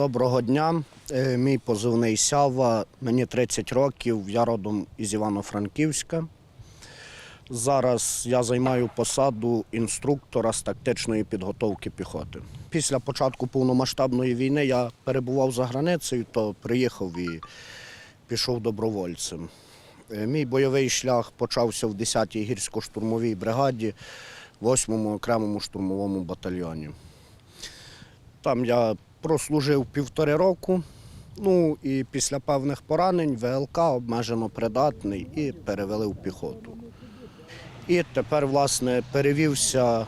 Доброго дня. Е, Мій позивний Сява. Мені 30 років. Я родом із Івано-Франківська. Зараз я займаю посаду інструктора з тактичної підготовки піхоти. Після початку повномасштабної війни я перебував за границею, то приїхав і пішов добровольцем. Е, Мій бойовий шлях почався в 10-й гірсько-штурмовій бригаді, 8-му окремому штурмовому батальйоні. Там я прослужив півтори року. Ну і після певних поранень ВЛК обмежено придатний і перевели в піхоту. І тепер, власне, перевівся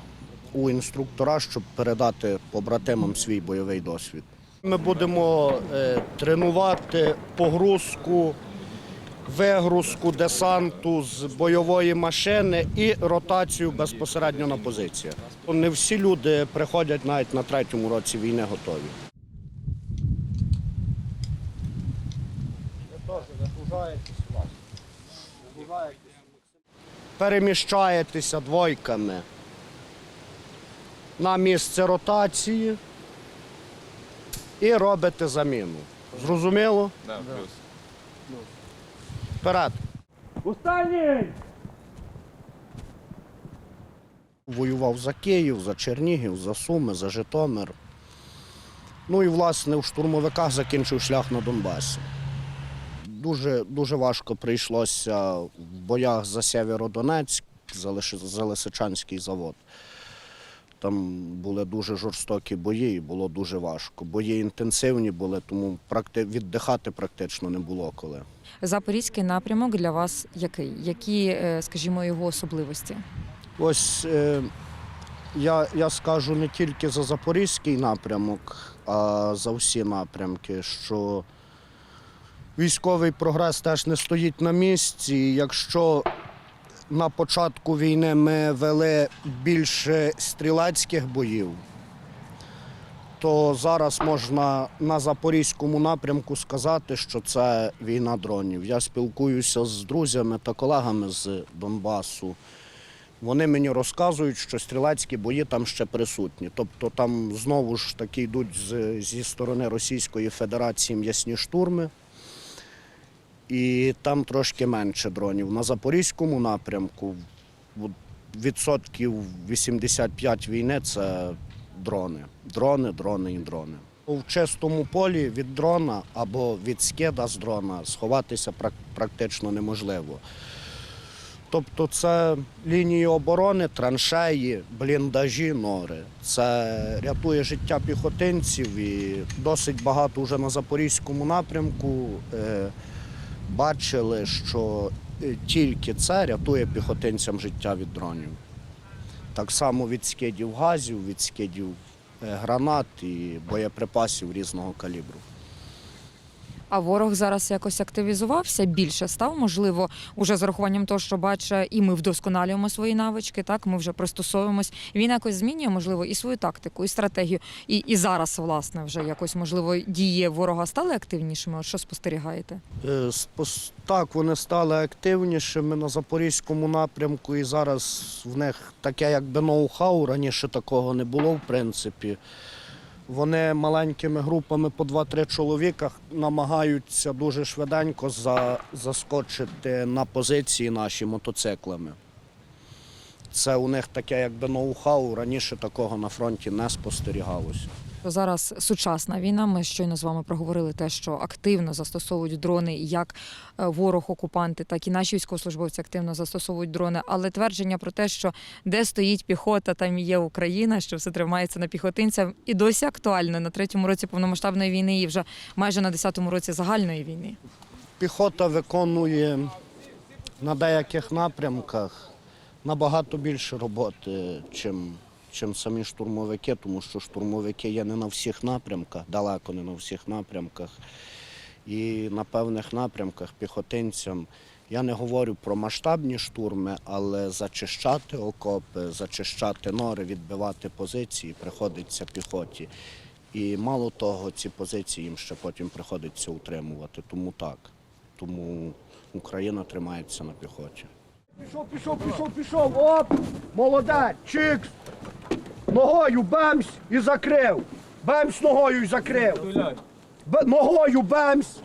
у інструктора, щоб передати побратимам свій бойовий досвід. Ми будемо е, тренувати погрузку, вигрузку десанту з бойової машини і ротацію безпосередньо на позиціях. Не всі люди приходять навіть на третьому році війни готові. Переміщаєтеся двойками на місце ротації і робите заміну. Зрозуміло? Да, плюс. Вперед. Останній! Воював за Київ, за Чернігів, за Суми, за Житомир. Ну і власне в штурмовиках закінчив шлях на Донбасі. Дуже, дуже важко прийшлося в боях за Сєвєродонецьк, за, Лиш... за Лисичанський завод. Там були дуже жорстокі бої і було дуже важко. Бої інтенсивні були, тому практи... віддихати практично не було коли. Запорізький напрямок для вас який? Які, е, скажімо, його особливості? Ось е, я, я скажу не тільки за Запорізький напрямок, а за всі напрямки, що військовий прогрес теж не стоїть на місці. Якщо на початку війни ми вели більше стрілецьких боїв, то зараз можна на запорізькому напрямку сказати, що це війна дронів. Я спілкуюся з друзями та колегами з Донбасу. Вони мені розказують, що стрілецькі бої там ще присутні. Тобто там знову ж таки йдуть зі сторони Російської Федерації м'ясні штурми. І там трошки менше дронів. На Запорізькому напрямку відсотків 85 війни це дрони. Дрони, дрони і дрони. В чистому полі від дрона або від скида з дрона сховатися практично неможливо. Тобто це лінії оборони, траншеї, бліндажі, нори. Це рятує життя піхотинців і досить багато вже на Запорізькому напрямку е, бачили, що е, тільки це рятує піхотинцям життя від дронів. Так само від скидів газів, від скидів е, гранат і боєприпасів різного калібру. А ворог зараз якось активізувався, більше став, можливо, уже з урахуванням того, що бачить, і ми вдосконалюємо свої навички, так ми вже пристосовуємось. Він якось змінює, можливо, і свою тактику, і стратегію. І, і зараз, власне, вже якось можливо дії ворога стали активнішими. Що спостерігаєте? Е, Так, вони стали активнішими на запорізькому напрямку, і зараз в них таке якби ноу-хау. Раніше такого не було, в принципі. Вони маленькими групами по 2-3 чоловіка намагаються дуже швиденько за, заскочити на позиції наші мотоциклами. Це у них таке якби ноу-хау. Раніше такого на фронті не спостерігалося. Зараз сучасна війна. Ми щойно з вами проговорили те, що активно застосовують дрони, як е, ворог окупанти, так і наші військовослужбовці активно застосовують дрони. Але твердження про те, що де стоїть піхота, там є Україна, що все тримається на піхотинця, і досі актуально на третьому році повномасштабної війни і вже майже на десятому році загальної війни. Піхота виконує на деяких напрямках набагато більше роботи, чим, чим самі штурмовики, тому що штурмовики є не на всіх напрямках, далеко не на всіх напрямках. І на певних напрямках піхотинцям я не говорю про масштабні штурми, але зачищати окопи, зачищати нори, відбивати позиції приходиться піхоті. І мало того, ці позиції їм ще потім приходиться утримувати. Тому так. Тому Україна тримається на піхоті. Пішов, пішов, пішов, пішов. Оп! Молодець! Чикс! Ногою бемсь і закрив. Бемс ногою й закрив. Б- ногою бемс.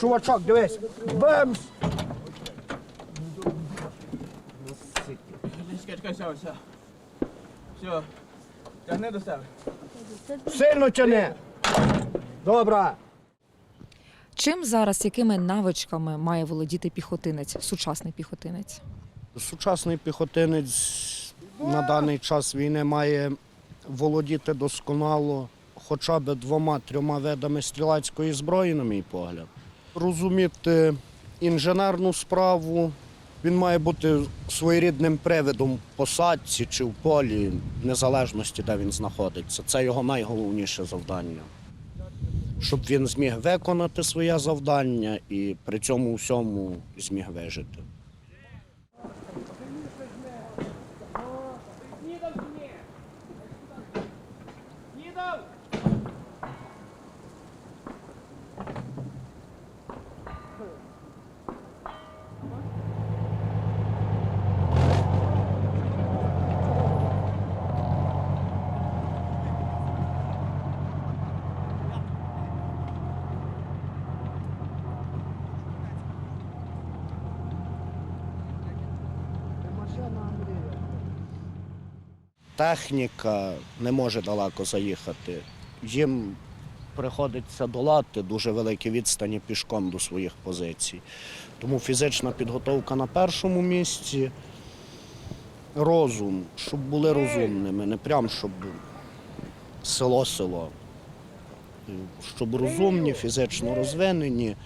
Чувачок, дивись. Бемс. Чекай, чекай, все. Тягни до себе. Сильно тяне. Добре. Чим зараз, якими навичками має володіти піхотинець, сучасний піхотинець? Сучасний піхотинець на даний час війни має володіти досконало хоча б двома-трьома видами стрілецької зброї, на мій погляд. Розуміти інженерну справу. Він має бути своєрідним привидом в посадці чи в полі, незалежності, де він знаходиться. Це його найголовніше завдання. Щоб він зміг виконати своє завдання і при цьому всьому зміг вижити. Техніка не може далеко заїхати. Їм приходиться долати дуже великі відстані пішком до своїх позицій. Тому фізична підготовка на першому місці, розум, щоб були розумними, не прям щоб село-село. Щоб розумні, фізично розвинені.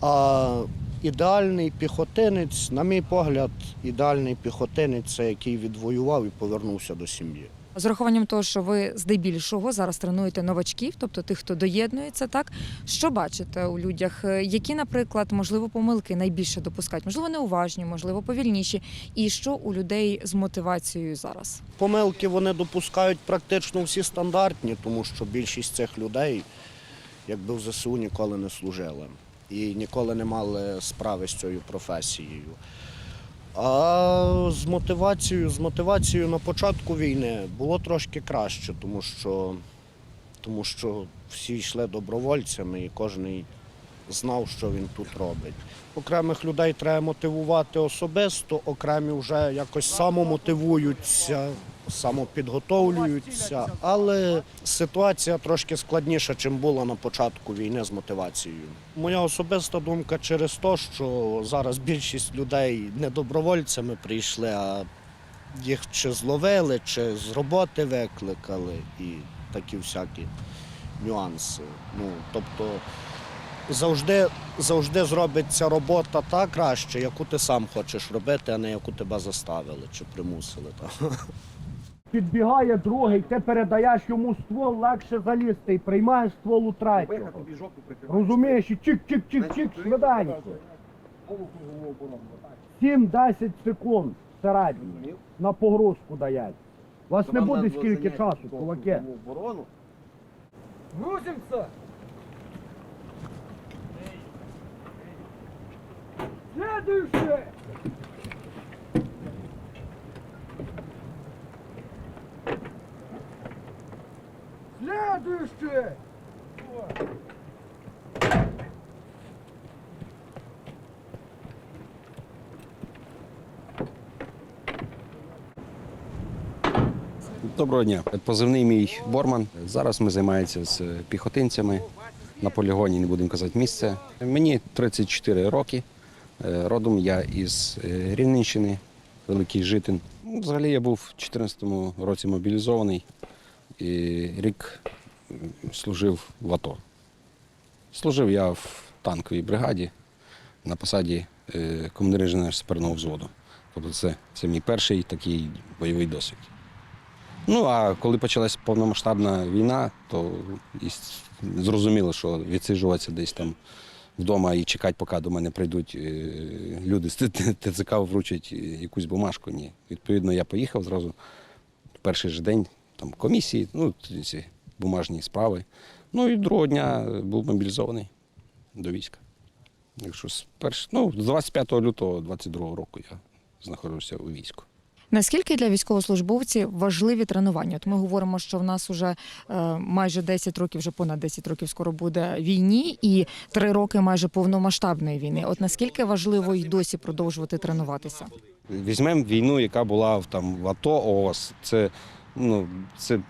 А ідеальний піхотинець, на мій погляд, ідеальний піхотинець це який відвоював і повернувся до сім'ї. З урахуванням того, що ви здебільшого зараз тренуєте новачків, тобто тих, хто доєднується, так що бачите у людях? Е, Які, наприклад, можливо, помилки найбільше допускають? Можливо, неуважні, можливо, повільніші. І що у людей з мотивацією зараз? Помилки вони допускають практично всі стандартні, тому що більшість цих людей, якби в ЗСУ, ніколи не служили і ніколи не мали справи з цією професією. А з мотивацією, з мотивацією на початку війни було трошки краще, тому що, тому що всі йшли добровольцями і кожен знав, що він тут робить. Окремих людей треба мотивувати особисто, окремі вже якось самомотивуються, самопідготовлюються. Але ситуація трошки складніша, ніж була на початку війни з мотивацією. Моя особиста думка через те, що зараз більшість людей не добровольцями прийшли, а їх чи зловили, чи з роботи викликали і такі всякі нюанси. Ну, тобто завжди, завжди зробиться робота та краще, яку ти сам хочеш робити, а не яку тебе заставили чи примусили. Та. Підбігає другий, ти передаєш йому ствол, легше залізти і приймаєш ствол у третього. Розумієш, і чик-чик-чик-чик, швиденько. 7-10 секунд в середньому на погрузку дають. У вас не буде скільки часу, кулаки. Грузимся! Следующее! Следующее! Доброго дня. Позивний мій Борман. Зараз ми займаємося з піхотинцями на полігоні, не будемо казати місце. Мені 34 роки. Е, Родом я із е, Рівненщини, Великий Житин. Ну, Взагалі я був у 2014 році мобілізований і рік служив в АТО. Служив я в танковій бригаді на посаді е, командира інженер саперного взводу. Тобто це, це мій перший такий бойовий досвід. Ну а коли почалась повномасштабна війна, то зрозуміло, що відсиджуватися десь там вдома і чекати, поки до мене прийдуть е, люди з ТЦК вручать е, якусь бумажку. Ні. Відповідно, я поїхав зразу в перший же день, там комісії, ну, ці бумажні справи. Ну і другого дня був мобілізований до війська. Якщо з перш... ну, з 25 лютого 22 року я знаходився у війську. Наскільки для військовослужбовців важливі тренування? От ми говоримо, що в нас вже е, майже 10 років, вже понад 10 років скоро буде війні, і 3 роки майже повномасштабної війни. От наскільки важливо й досі продовжувати тренуватися? Візьмемо війну, яка була в, там, в АТО, ООС. Це, ну, це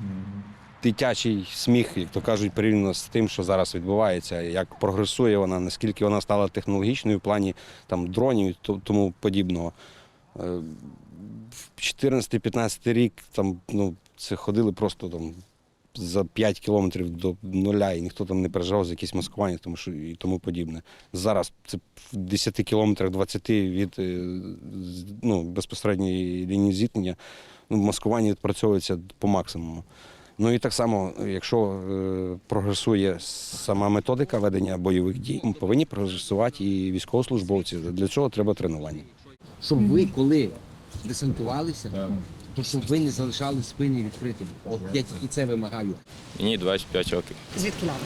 дитячий сміх, як то кажуть, порівняно з тим, що зараз відбувається, як прогресує вона, наскільки вона стала технологічною в плані там, дронів і тому подібного. Е, В 14-15 рік там, ну, це ходили просто там, за 5 кілометрів до нуля, і ніхто там не переживав за якісь маскування тому що, і тому подібне. Зараз це в 10 кілометрах 20 від е, ну, безпосередньої лінії зіткнення ну, маскування відпрацьовується по максимуму. Ну і так само, якщо е, прогресує сама методика ведення бойових дій, повинні прогресувати і військовослужбовці. Для цього треба тренування. щоб ви, коли десантувалися, то щоб ви не залишали спини відкритими. От я тільки це вимагаю. Мені 25 років Звідки нам?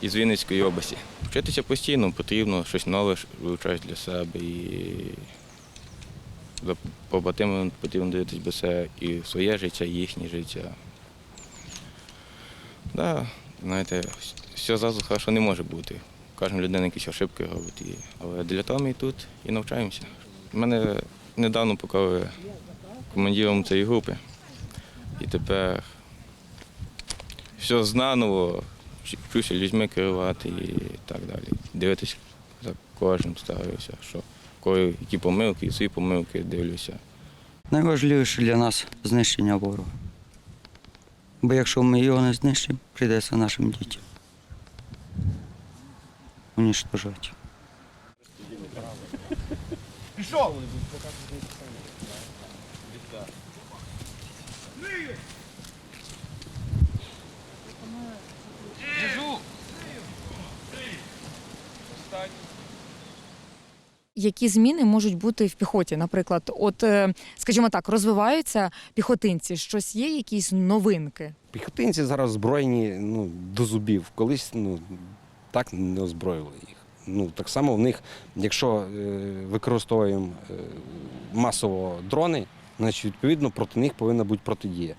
із Вінницької області. Вчитися постійно потрібно, щось нове вивчаєш для себе і за побратимам потрібно дивитись без себе і своє життя, і їхнє життя. Да, знаєте, все зразу хорошо не може бути. Кожна людина якісь ошибки робить. Але для того ми і тут і навчаємося. Мене недавно поклали командиром цієї групи. І тепер все знаново, вчуся людьми керувати і так далі. Дивитися за кожним стараюся, що які помилки, і свої помилки дивлюся. Найважливіше для нас знищення ворога. Бо якщо ми його не знищимо, прийдеться нашим дітям. Уніштожати. Які зміни можуть бути в піхоті? Наприклад, от, е, скажімо так, розвиваються піхотинці, щось є, якісь новинки. Піхотинці зараз озброєні ну, до зубів. Колись ну, так не озброїли їх. Ну, так само в них, якщо е, використовуємо е, масово дрони, значить відповідно проти них повинна бути протидія.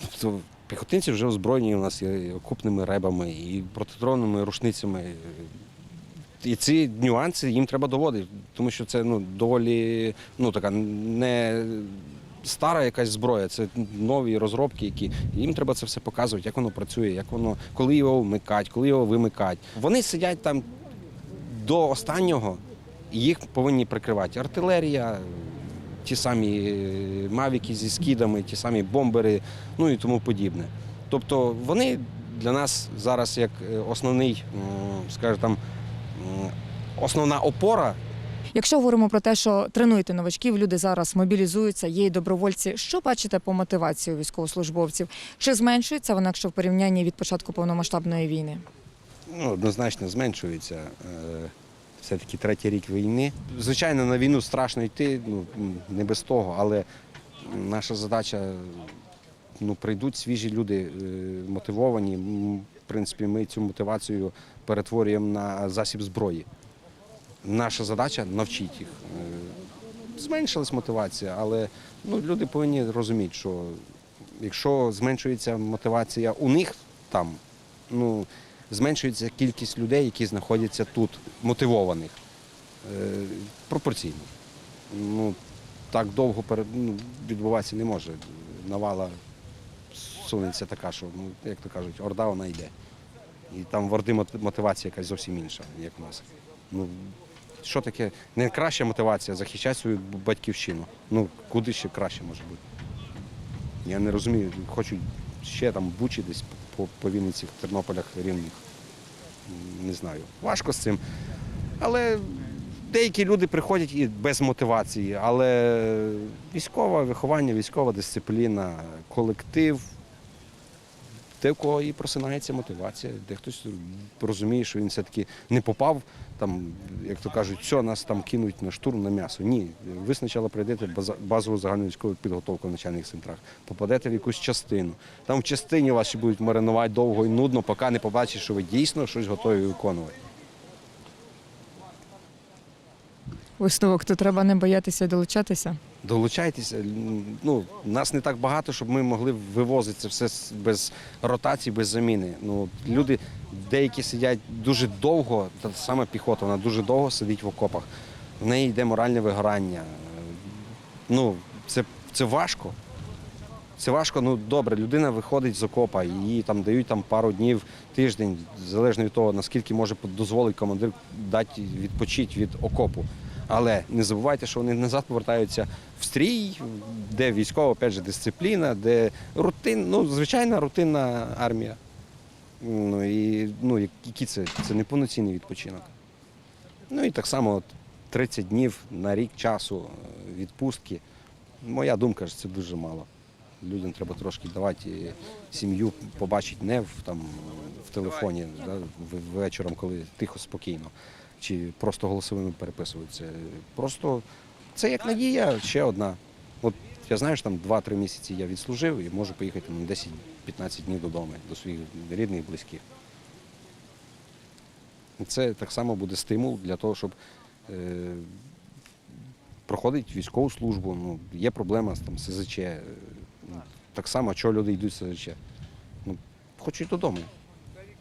Тобто піхотинці вже озброєні у нас і окупними ребами, і протидронними рушницями. І ці нюанси їм треба доводити, тому що це ну, доволі ну, така не стара якась зброя, це нові розробки, які їм треба це все показувати, як воно працює, як воно, коли його вмикати, коли його вимикати. Вони сидять там до останнього, і їх повинні прикривати артилерія, ті самі мавіки зі скидами, ті самі бомбери, ну і тому подібне. Тобто вони для нас зараз як е, основний, скажімо основна опора Якщо говоримо про те, що тренуєте новачків, люди зараз мобілізуються, є й добровольці. Що бачите по мотивації військовослужбовців? Чи зменшується вона, якщо в порівнянні від початку повномасштабної війни? ну, однозначно зменшується. Е, Все-таки третій рік війни. Звичайно, на війну страшно йти, ну, не без того, але наша задача ну, прийдуть свіжі люди, е, мотивовані. Принципі, ми цю мотивацію перетворюємо на засіб зброї. Наша задача навчити їх. Е, Зменшилась мотивація, але ну, люди повинні розуміти, що якщо зменшується мотивація у них там, ну, зменшується кількість людей, які знаходяться тут, мотивованих. Е, пропорційно. Ну, так довго ну, відбуватися не може. Навала сунеться така, що, ну, як то кажуть, орда вона йде. І там в орди мотивація якась зовсім інша, як у нас. Ну, що таке? Не краща мотивація захищати свою батьківщину. Ну, куди ще краще може бути? Я не розумію, хочуть ще там бучі десь по, по Вінниці, в Тернополях, Рівних. Не знаю. Важко з цим. Але деякі люди приходять і без мотивації, але військове виховання, військова дисципліна, колектив. Де в кого і просинається мотивація, де хтось розуміє, що він все-таки не попав, там, як то кажуть, все, нас там кинуть на штурм на м'ясо. Ні. Ви спочатку пройдете базову загальну військову підготовку в начальних центрах, попадете в якусь частину. Там в частині вас ще будуть маринувати довго і нудно, поки не побачать, що ви дійсно щось готові виконувати. Висновок, то треба не боятися долучатися. Долучайтеся. Ну, нас не так багато, щоб ми могли вивозити це все без ротації, без заміни. Ну, люди деякі сидять дуже довго, та саме піхота, вона дуже довго сидить в окопах. В неї йде моральне вигорання. Ну, це, це важко. Це важко, ну добре, людина виходить з окопа, їй там дають там пару днів, тиждень, залежно від того, наскільки може дозволить командир дати відпочити від окопу. Але не забувайте, що вони назад повертаються в стрій, де військова опять же, дисципліна, де рутин, ну, звичайна рутинна армія. Ну і ну, які це? Це не повноцінний відпочинок. Ну і так само от, 30 днів на рік часу е, відпустки. Моя думка ж це дуже мало. Людям треба трошки давати е, сім'ю побачити не в, там, в телефоні да, вечором, коли тихо, спокійно, чи просто голосовими переписуватися. Просто це як надія ще одна. От я знаю, що там 2-3 місяці я відслужив і можу поїхати на 10-15 днів додому до своїх рідних близьких. Це так само буде стимул для того, щоб е, проходити військову службу. Ну, є проблема з там, СЗЧ. е, Ну, так само, чого люди йдуть в СЗЧ. Ну, хочуть додому.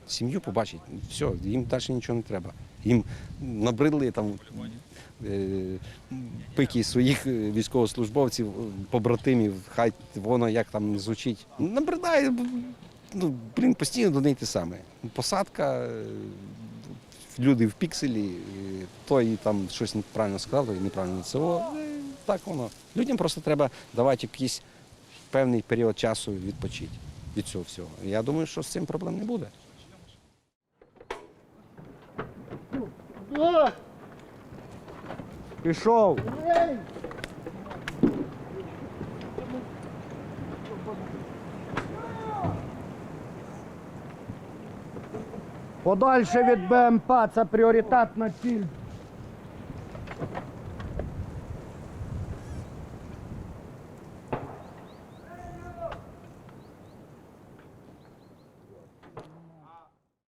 Сім'ю побачить. Все, їм далі нічого не треба. Їм набридли там е, пики своїх е, військовослужбовців, е, побратимів, хай воно як там звучить. Набридає, ну, блін, постійно до неї те саме. Посадка, люди в пікселі, той там щось неправильно сказав, той неправильно це. Так воно. Людям просто треба давати якийсь певний період часу відпочити від цього всього. Я думаю, що з цим проблем не буде. Пішов. Подальше від БМП це пріоритетна ціль